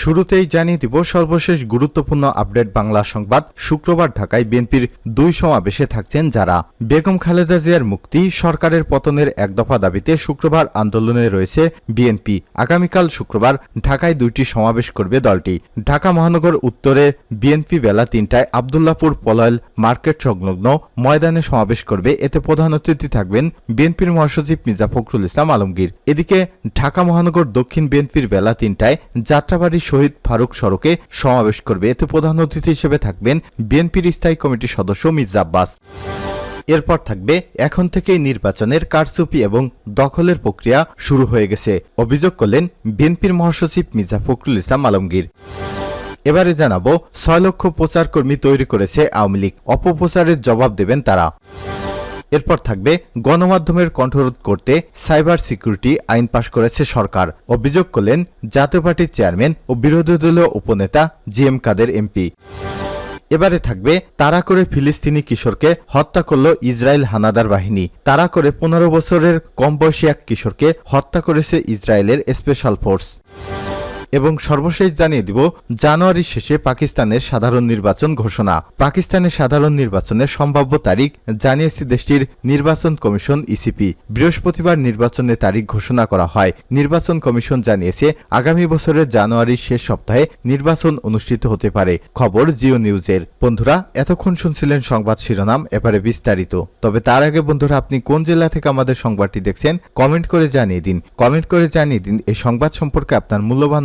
শুরুতেই জানিয়ে দিব সর্বশেষ গুরুত্বপূর্ণ আপডেট বাংলা সংবাদ। শুক্রবার ঢাকায় বিএনপির দুই সমাবেশে থাকছেন যারা। বেগম খালেদা জিয়ার মুক্তি, সরকারের পতনের এক দফা দাবিতে শুক্রবার আন্দোলনে রয়েছে বিএনপি। আগামীকাল শুক্রবার ঢাকায় দুইটি সমাবেশ করবে দলটি। ঢাকা মহানগর উত্তরে বিএনপি বেলা তিনটায় আবদুল্লাপুর পলয়েল মার্কেট সংলগ্ন ময়দানে সমাবেশ করবে। এতে প্রধান অতিথি থাকবেন বিএনপির মহাসচিব মির্জা ফখরুল ইসলাম আলমগীর। এদিকে ঢাকা মহানগর দক্ষিণ বিএনপির বেলা তিনটায় যাত্রাবাড়ি শহীদ ফারুক সড়কে সমাবেশ করবে। এতে প্রধান অতিথি হিসেবে থাকবেন বিএনপির স্থায়ী কমিটির সদস্য মির্জা আব্বাস। এরপর থাকবে এখন থেকেই নির্বাচনের কারচুপি এবং দখলের প্রক্রিয়া শুরু হয়ে গেছে। অভিযোগ করলেন বিএনপির মহাসচিব মির্জা ফখরুল ইসলাম আলমগীর। এবারে জানাব, ছয় লক্ষ প্রচার কর্মী তৈরি করেছে আওয়ামী লীগ। অপপ্রচারের জবাব দেবেন তারা। এরপর থাকবে গণমাধ্যমের কণ্ঠরোধ করতে সাইবার সিকিউরিটি আইন পাশ করেছে সরকার অভিযোগ করলেন জাতীয় পার্টির চেয়ারম্যান ও বিরোধী দলীয় উপনেতা জি এম কাদের এমপি। এবারে থাকবে তারা করে ফিলিস্তিনি কিশোরকে হত্যা করল ইসরায়েল হানাদার বাহিনী। তারা করে পনেরো বছরের কম বয়সী এক কিশোরকে হত্যা করেছে ইসরায়েলের স্পেশাল ফোর্স। এবং সর্বশেষ জানিয়ে দিব জানুয়ারি শেষে পাকিস্তানের সাধারণ নির্বাচন ঘোষণা। পাকিস্তানের সাধারণ নির্বাচনের সম্ভাব্য তারিখ জানিয়েছে দেশটির নির্বাচন কমিশন ইসিপি। বৃহস্পতিবার নির্বাচনের তারিখ ঘোষণা করা হয়। নির্বাচন কমিশন জানিয়েছে, আগামী বছরের জানুয়ারির শেষ সপ্তাহে নির্বাচন অনুষ্ঠিত হতে পারে। খবর জিও নিউজের। বন্ধুরা, এতক্ষণ শুনছিলেন সংবাদ শিরোনাম, এবারে বিস্তারিত। তবে তার আগে বন্ধুরা, আপনি কোন জেলা থেকে আমাদের সংবাদটি দেখছেন, কমেন্ট করে জানিয়ে দিন। কমেন্ট করে জানিয়ে দিন, এই সংবাদ সম্পর্কে আপনার মূল্যবান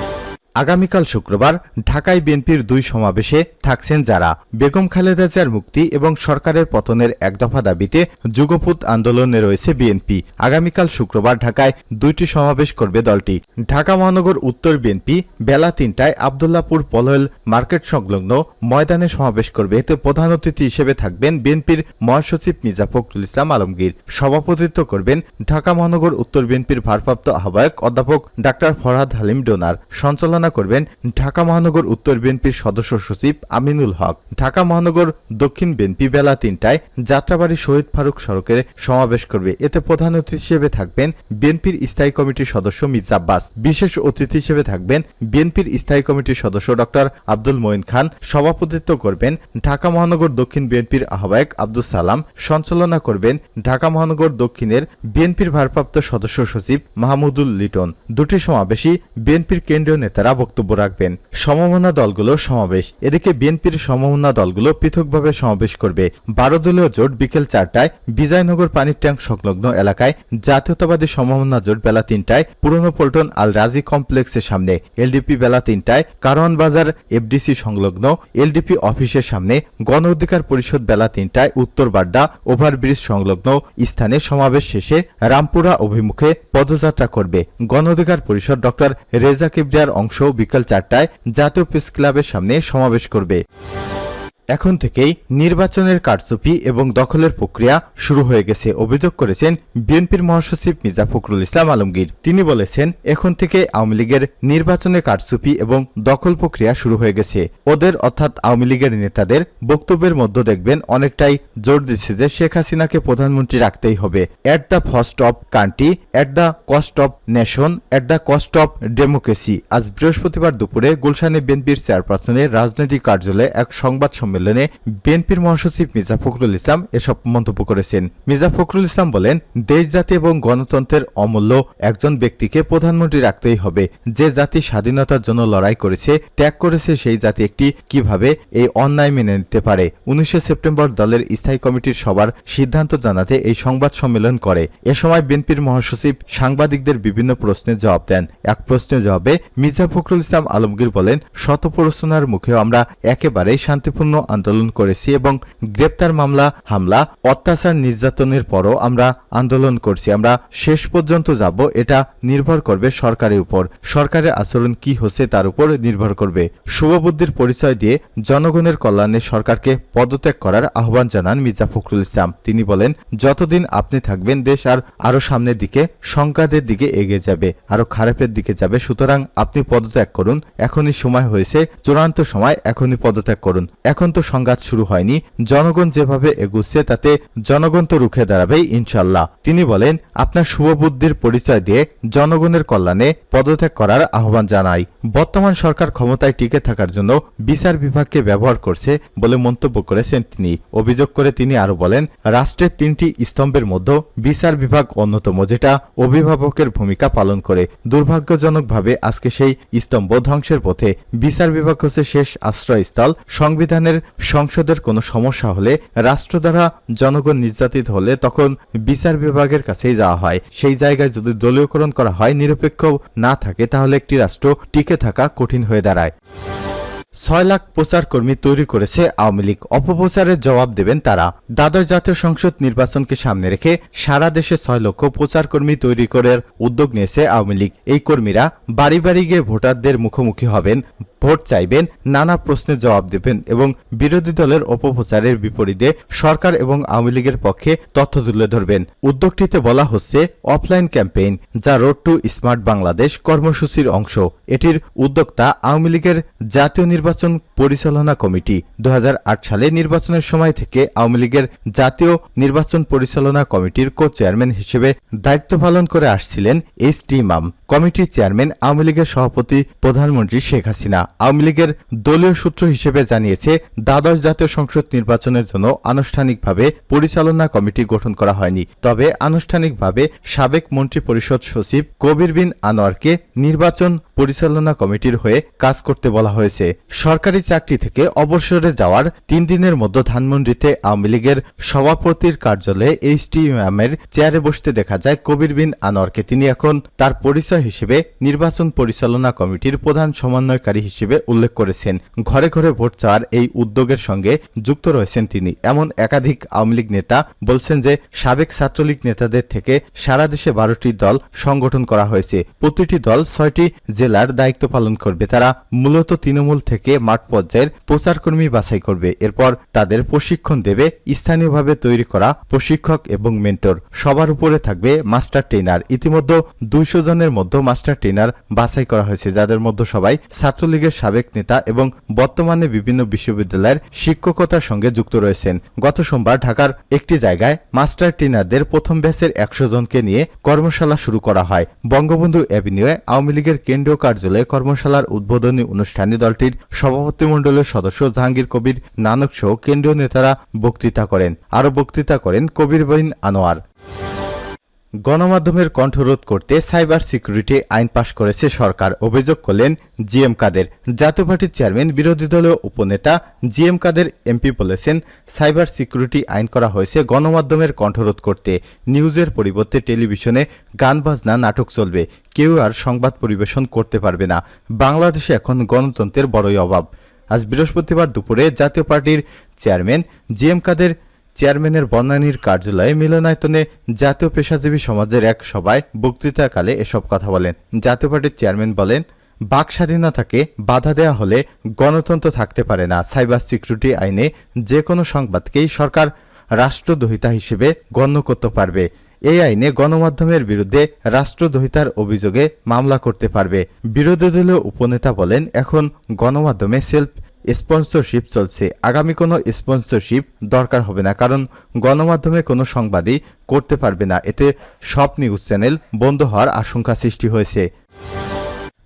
আগামীকাল শুক্রবার ঢাকায় বিএনপির দুই সমাবেশে থাকছেন যারা। বেগম খালেদা জিয়ার মুক্তি এবং সরকারের পতনের এক দফা দাবিতে যুগপুত আন্দোলনে রয়েছে বিএনপি। আগামীকাল শুক্রবার ঢাকায় দুইটি সমাবেশ করবে দলটি। ঢাকা মহানগর উত্তর বিএনপি, বেলা তিনটায় আবদুল্লাপুর পলয়েল মার্কেট সংলগ্ন ময়দানে সমাবেশ করবে এতে প্রধান অতিথি হিসেবে থাকবেন বিএনপির মহাসচিব মির্জা ফখরুল ইসলাম আলমগীর। সভাপতিত্ব করবেন ঢাকা মহানগর উত্তর বিএনপির ভারপ্রাপ্ত আহ্বায়ক অধ্যাপক ডাক্তার ফরহাদ হালিম ডোনার। সঞ্চালনা করবেন ঢাকা মহানগর উত্তর বিএনপির সদস্য সচিব আমিনুল হক। ঢাকা মহানগর দক্ষিণ বিএনপি বেলা তিনটায় যাত্রাবাড়ি শহীদ ফারুক সড়কে সমাবেশ করবে। এতে প্রধান অতিথি হিসেবে থাকবেন বিএনপির স্থায়ী কমিটির সদস্য মির্জা আব্বাস। বিশেষ অতিথি হিসেবে থাকবেন বিএনপির স্থায়ী কমিটির সদস্য ডক্টর আব্দুল মঈন খান। সভাপতিত্ব করবেন ঢাকা মহানগর দক্ষিণ বিএনপির আহ্বায়ক আব্দুল সালাম। সঞ্চালনা করবেন ঢাকা মহানগর দক্ষিণের বিএনপির ভারপ্রাপ্ত সদস্য সচিব মাহমুদুল লিটন। দুটি সমাবেশই বিএনপির কেন্দ্রীয় নেতারা বক্তব্য রাখবেন, সমমনা দলগুলোর সমাবেশ। এদিকে বিএনপির সমমনা দলগুলো পৃথকভাবে সমাবেশ করবে। বারো দলীয় জোট বিকেল চারটায় বিজয়নগর পানির ট্যাঙ্ক সংলগ্ন এলাকায় জাতীয়তাবাদী সমমনা জোট বেলা তিনটায়, পুরনো পল্টন আল রাজি কমপ্লেক্সের সামনে এলডিপি বেলা তিনটায়, কারওয়ান বাজার এফডিসি সংলগ্ন এলডিপি অফিসের সামনে, গণ অধিকার পরিষদ বেলা তিনটায় উত্তর বাড্ডা ওভারব্রিজ সংলগ্ন স্থানে সমাবেশ শেষে রামপুরা অভিমুখে পদযাত্রা করবে। গণ অধিকার পরিষদ ডক্টর রেজা কিবরিয়ার অংশ বিকাল চারটায় জাতীয় প্রেস ক্লাবের সামনে সমাবেশ করবে। এখন থেকেই নির্বাচনের কারচুপি এবং দখলের প্রক্রিয়া শুরু হয়ে গেছে, অভিযোগ করেছেন বিএনপির মহাসচিব মির্জা ফখরুল ইসলাম আলমগীর। তিনি বলেছেন, এখন থেকে আওয়ামী লীগের নির্বাচনে কারচুপি এবং দখল প্রক্রিয়া শুরু হয়ে গেছে। ওদের অর্থাৎ আওয়ামী লীগের নেতাদের বক্তব্যের মধ্যে দেখবেন, অনেকটাই জোর দিচ্ছে যে শেখ হাসিনাকে প্রধানমন্ত্রী রাখতেই হবে। At the first of country, at the cost of nation, at the cost of democracy. আজ বৃহস্পতিবার দুপুরে গুলশানে বিএনপির চেয়ারপারসনের রাজনৈতিক কার্যালয়ে এক সংবাদ সম্মেলনে বিএনপির মহাসচিব মির্জা ফখরুল ইসলাম এসব মন্তব্য করেছেন। মির্জা ফখরুল ইসলাম বলেন, দেশ, জাতি এবং গণতন্ত্রের অমূল্য একজন ব্যক্তিকে প্রধানমন্ত্রী রাখতেই হবে। যে জাতি স্বাধীনতার জন্য লড়াই করেছে, ত্যাগ করেছে, সেই জাতি একটি কীভাবে এই অন্যায় মেনে নিতে পারে? উনিশে সেপ্টেম্বর দলের স্থায়ী কমিটির সবার সিদ্ধান্ত জানাতে এই সংবাদ সম্মেলন করে। এ সময় বিএনপির মহাসচিব সাংবাদিকদের বিভিন্ন প্রশ্নের জবাব দেন। এক প্রশ্নের জবাবে, মির্জা ফখরুল ইসলাম আলমগীর বলেন শত প্রশ্নার মুখেও আমরা একেবারেই শান্তিপূর্ণ আন্দোলন করেছি এবং গ্রেপ্তার মামলা, হামলা, অত্যাচার, নির্যাতনের পরও আমরা আন্দোলন করছি। আমরা শেষ পর্যন্ত যাব, এটা নির্ভর করবে সরকারের উপর। সরকারের আচরণ কি হচ্ছে তার উপর নির্ভর করবে। শুভবুদ্ধির পরিচয় দিয়ে জনগণের কল্যাণে সরকারকে পদত্যাগ করার আহ্বান জানান মির্জা ফখরুল ইসলাম। তিনি বলেন, যতদিন আপনি থাকবেন, দেশ আর আরও সামনের দিকে সংঘাতের দিকে এগিয়ে যাবে, আরও খারাপের দিকে যাবে। সুতরাং আপনি পদত্যাগ করুন, এখনই সময় হয়েছে, চূড়ান্ত সময়, এখনই পদত্যাগ করুন। এখন তো সংঘাত শুরু হয়নি। জনগণ যেভাবে এগুচ্ছে, তাতে জনগণ তো রুখে দাঁড়াবেই ইনশাল্লাহ তিনি বলেন, আপনার শুভবুদ্ধির পরিচয় দিয়ে জনগণের কল্যাণে পদত্যাগ করার আহ্বান জানাই। বর্তমান সরকার ক্ষমতায় টিকে থাকার জন্য বিচার বিভাগকে ব্যবহার করছে বলে মন্তব্য করেছেন তিনি। অভিযোগ করে তিনি আরও বলেন, রাষ্ট্রের তিনটি স্তম্ভের মধ্যে বিচার বিভাগ অন্যতম, যেটা অভিভাবকের ভূমিকা পালন করে। দুর্ভাগ্যজনকভাবে আজকে সেই স্তম্ভ ধ্বংসের পথে বিচার বিভাগ হচ্ছে শেষ আশ্রয়স্থল সংবিধানের সংসদের কোনো সমস্যা হলে রাষ্ট্র দ্বারা জনগণ নির্যাতিত হলে তখন বিচার বিভাগের কাছেই যাওয়া হয়। সেই জায়গায় যদি দলীয়করণ করা হয়, নিরপেক্ষ না থাকে, তাহলে একটি রাষ্ট্র টিকে থাকা কঠিন হয়ে দাঁড়ায়। ছয় লাখ প্রচার কর্মী তৈরি করেছে আওয়ামী লীগ। অপপ্রচারের জবাব দেবেন তারা। দ্বাদশ জাতীয় সংসদ নির্বাচনকে সামনে রেখে সারা দেশে ছয় লক্ষ প্রচার কর্মী তৈরি করার উদ্যোগ নিয়েছে আওয়ামী লীগ। এই কর্মীরা বাড়ি বাড়ি গিয়ে ভোটারদের মুখোমুখি হবেন। ভোট চাইবেন, নানা প্রশ্নের জবাব দেবেন এবং বিরোধী দলের অপপ্রচারের বিপরীতে সরকার এবং আওয়ামী লীগের পক্ষে তথ্য তুলে ধরবেন। উদ্যোগটিতে বলা হচ্ছে, অফলাইন ক্যাম্পেইন, যা রোড টু স্মার্ট বাংলাদেশ কর্মসূচির অংশ। এটির উদ্যোক্তা আওয়ামী লীগের জাতীয় নির্বাচন পরিচালনা কমিটি। দু হাজার আট সালে নির্বাচনের সময় থেকে আওয়ামী লীগের জাতীয় নির্বাচন পরিচালনা কমিটির কো চেয়ারম্যান হিসেবে দায়িত্ব পালন করে আসছিলেন এইচ টি ইমাম। কমিটির চেয়ারম্যান আওয়ামী লীগের সভাপতি প্রধানমন্ত্রী শেখ হাসিনা। আওয়ামী লীগের দলীয় সূত্র হিসেবে জানিয়েছে, দ্বাদশ জাতীয় সংসদ নির্বাচনের জন্য আনুষ্ঠানিকভাবে পরিচালনা কমিটি গঠন করা হয়নি। তবে আনুষ্ঠানিকভাবে সাবেক মন্ত্রী পরিষদ সচিব কবির বিন আনোয়ারকে নির্বাচন পরিচালনা কমিটির হয়ে কাজ করতে বলা হয়েছে। সরকারি চাকরি থেকে অবসরে যাওয়ার তিন দিনের মধ্যে ধানমন্ডিতে আওয়ামী লীগের সভাপতির কার্যালয়ে এইচটিএমের চেয়ারে বসতে দেখা যায় কবির বিন আনোয়ারকে। তিনি এখন তার পরিচয় হিসেবে নির্বাচন পরিচালনা কমিটির প্রধান সমন্বয়কারী হিসেবে উল্লেখ করেছেন। ঘরে ঘরে ভোট চাওয়ার এই উদ্যোগের সঙ্গে যুক্ত রয়েছেন তিনি। এমন একাধিক আওয়ামী লীগ নেতা বলছেন যে, সাবেক ছাত্রলীগ নেতাদের থেকে সারা দেশে বারোটি দল সংগঠন করা হয়েছে। প্রতিটি দল ছয়টি জেলার দায়িত্ব পালন করবে। তারা মূলত তৃণমূল থেকে মাঠ পর্যায়ের প্রচারকর্মী বাছাই করবে। এরপর তাদের প্রশিক্ষণ দেবে, স্থানীয়ভাবে তৈরি করা প্রশিক্ষক এবং মেন্টর। সবার উপরে থাকবে মাস্টার ট্রেনার। ইতিমধ্যে দুইশো জনের মধ্যে মাস্টার ট্রেনার বাছাই করা হয়েছে, যাদের মধ্যে সবাই ছাত্রলীগের সাবেক নেতা এবং বর্তমানে বিভিন্ন বিশ্ববিদ্যালয়ের শিক্ষকতার সঙ্গে যুক্ত রয়েছেন। গত সোমবার ঢাকার একটি জায়গায় মাস্টার ট্রেনারদের প্রথম ব্যাচের একশো জনকে নিয়ে কর্মশালা শুরু করা হয়। বঙ্গবন্ধু অ্যাভিনিউয়ে আওয়ামী লীগের কেন্দ্রীয় কার্যালয়ে কর্মশালার উদ্বোধনী অনুষ্ঠানে দলটির সভাপতিমণ্ডলের সদস্য জাহাঙ্গীর কবির নানক সহ কেন্দ্রীয় নেতারা বক্তৃতা করেন। আরও বক্তৃতা করেন কবির বিন আনোয়ার। গণমাধ্যমের কণ্ঠরোধ করতে সাইবার সিকিউরিটি আইন পাশ করেছে সরকার। অভিযোগ করলেন জিএম কাদের। জাতীয় পার্টির চেয়ারম্যান, বিরোধী দলীয় উপনেতা জিএম কাদের এমপি বলেছেন, সাইবার সিকিউরিটি আইন করা হয়েছে গণমাধ্যমের কণ্ঠরোধ করতে। নিউজের পরিবর্তে টেলিভিশনে গান, বাজনা, নাটক চলবে। কেউ আর সংবাদ পরিবেশন করতে পারবে না। বাংলাদেশে এখন গণতন্ত্রের বড়ই অভাব। আজ বৃহস্পতিবার দুপুরে জাতীয় পার্টির চেয়ারম্যান জিএম কাদের চেয়ারম্যানের বনানীর কার্যালয়ে মিলনায়তনে জাতীয় পেশাজীবী সমাজের এক সভায় বক্তৃতাকালে এসব কথা বলেন। জাতীয় পার্টির চেয়ারম্যান বলেন, বাক স্বাধীনতাকে বাধা দেওয়া হলে গণতন্ত্র থাকতে পারে না। সাইবার সিকিউরিটি আইনে যে কোনো সংবাদকেই সরকার রাষ্ট্রদ্রোহিতা হিসেবে গণ্য করতে পারবে। এই আইনে গণমাধ্যমের বিরুদ্ধে রাষ্ট্রদ্রোহিতার অভিযোগে মামলা করতে পারবে। বিরোধী দলীয় উপনেতা বলেন, এখন গণমাধ্যমে সেলফ স্পন্সরশিপ চলছে। আগামী কোনো স্পন্সরশিপ দরকার হবে না, কারণ গণমাধ্যমে কোনো সংবাদই করতে পারবে না। এতে সব নিউজ চ্যানেল বন্ধ হওয়ার আশঙ্কা সৃষ্টি হয়েছে।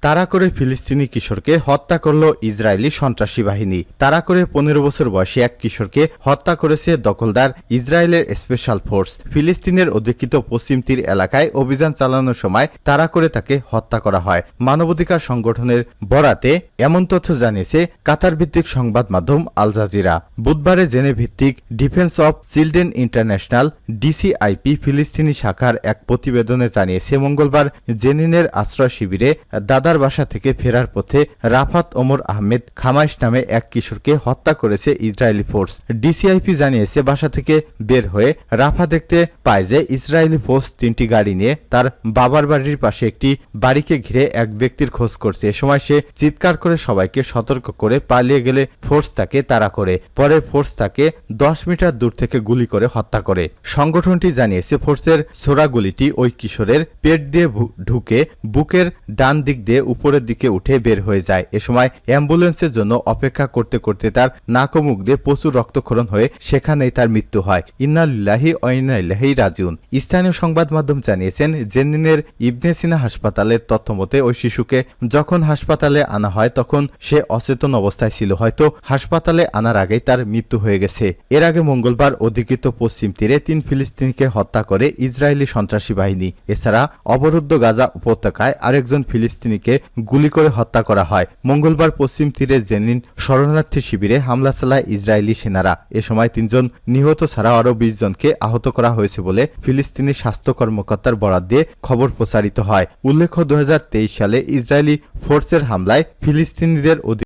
তাড়া করে ফিলিস্তিনি কিশোরকে হত্যা করল ইসরায়েলি সন্ত্রাসী বাহিনী। তারা করে পনেরো বছর বয়সী এক কিশোরকে হত্যা করেছে দখলদার ইসরায়েলের স্পেশাল ফোর্স ফিলিস্তিনের অধিকৃত পশ্চিম তীর এলাকায় অভিযান চালানোর সময় তারা করে তাকে হত্যা করা হয়। মানবাধিকার সংগঠনের বরাতে এমন তথ্য জানিয়েছে কাতার ভিত্তিক সংবাদ মাধ্যম আল জাজিরা। বুধবারে জেনে ভিত্তিক defence of children international DCIP ফিলিস্তিনি শাখার এক প্রতিবেদনে জানিয়েছে, মঙ্গলবার জেনিনের আশ্রয় শিবিরে দাদার তার বাসা থেকে ফেরার পথে রাফাত ওমর আহমেদ খামাইশ নামে এক কিশোরকে হত্যা করেছে ইসরায়েলি ফোর্স। ডিসিআইপি জানিয়েছে, বাসা থেকে বের হয়ে রাফা দেখতে পায় যে ইসরায়েলি ফোর্স তিনটি গাড়ি নিয়ে তার বাবার বাড়ির পাশে একটি বাড়িকে ঘিরে এক ব্যক্তির খোঁজ করছে। এ সময় সে চিৎকার করে সবাইকে সতর্ক করে পালিয়ে গেলে ফোর্স তাকে তাড়া করে। পরে ফোর্স তাকে দশ মিটার দূর থেকে গুলি করে হত্যা করে। সংগঠনটি জানিয়েছে, ফোর্সের ছোড়া গুলিটি ওই কিশোরের পেট দিয়ে ঢুকে বুকের ডান দিক দিয়ে উপরের দিকে উঠে বের হয়ে যায়। এ সময় অ্যাম্বুলেন্সের জন্য অপেক্ষা করতে করতে তার নাক ও মুখ দিয়ে প্রচুর রক্তক্ষরণ হয়ে সেখানেই তার মৃত্যু হয়। ইন্নালিল্লাহি অইনাইল্লাহি রাজিউন। স্থানীয় সংবাদ মাধ্যম জানিয়েছেন জেনিনের ইবনে সিনা হাসপাতালের তথ্য মতে ওই শিশুকে যখন হাসপাতালে আনা হয় তখন সে অচেতন অবস্থায় ছিল। হয়তো হাসপাতালে আনার আগেই তার মৃত্যু হয়ে গেছে। এর আগে মঙ্গলবার অধিকৃত পশ্চিম তীরে তিন ফিলিস্তিনিকে হত্যা করে ইসরায়েলি সন্ত্রাসী বাহিনী, এছাড়া অবরুদ্ধ গাজা উপত্যকায় আরেকজন ফিলিস্তিনিকে গুলি করে হত্যা করা হয়। মঙ্গলবার পশ্চিম তীরে জেনিন শরণার্থী শিবিরে হামলা চালায় ইসরায়েলি সেনারা। এ সময় তিনজন নিহত ছাড়া আরও বিশ জনকে আহত করা হয়েছে বলে ফিলিস্তিনি স্বাস্থ্য কর্মকর্তার বরাদ দিয়ে খবর প্রচারিত হয়। উল্লেখ্য দু হাজার তেইশ সালে ইসরায়েলি ফোর্সের হামলায় ফিলিস্তিনিদের